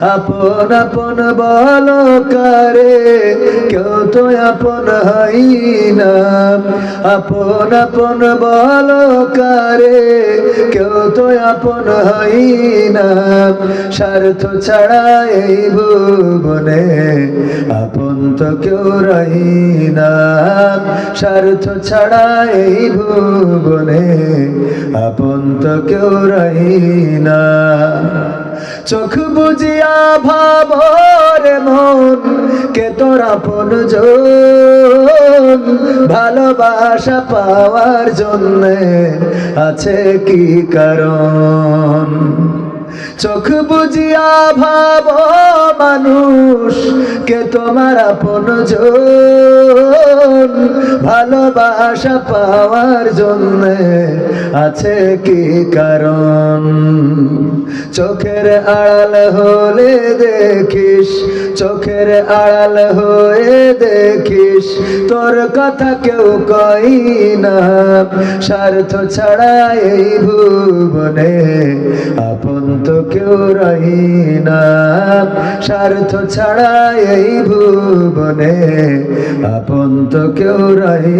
আপন আপন বলো কারে কেউ তো আপন হই না। আপন আপন বলো কারে কেউ তো আপন হই না। স্বার্থ ছাড়া এই ভুবনে আপন তো কেউ রহি না। স্বার্থ ছাড়া এই ভুবনে আপন তো কেউ রহি না। চোখ বুঝিয়া ভাবরে মন, কে তোর আপন ভালোবাসা পাওয়ার জন্য আছে কি কারণ? চোখ বুঝিয়া ভাব মানুষ, কে তোমার আপন ভালোবাসা পাওয়ার জন্য আছে কি কারণ? চোখের আড়াল হলে দেখিস, চোখের আড়াল হয়ে দেখিস, তোর কথা কেউ কই না। স্বার্থ ছাড়া এই ভুবনে আপন তো কেউ রহি না। স্বার্থ ছাড়া এই ভুবনে আপন তো কেউ রহি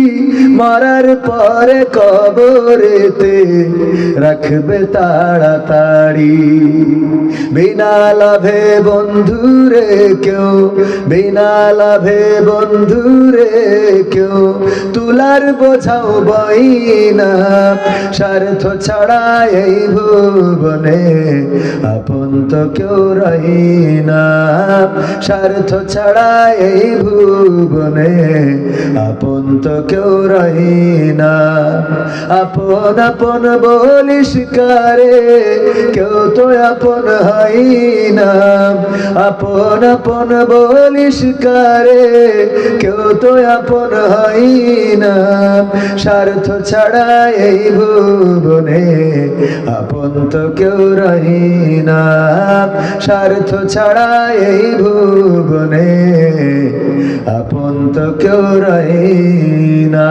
মরার পরে কবরেতে রাখবে তাড়াতাড়ি। বিনা লাভে বন্ধুরে কেউ, বিনা লাভে বন্ধুরে কেউ, তুলার বোঝাও বই না, স্বার্থ ছাড়া এই ভুবনে আপন তো কেউ রহি না। স্বার্থ ছাড়া এই ভুবনে আপন তো কেউ রহি না। আপন আপন বলিস কারে, কেউ তো আপন হই না। আপন আপন বলিস কারে, কেউ তো আপন হই না। স্বার্থ ছাড়া এই ভুবনে আপন তো কেউ রহি না। স্বার্থ ছাড়া এই ভুবনে আপন তো কেউ রহে না।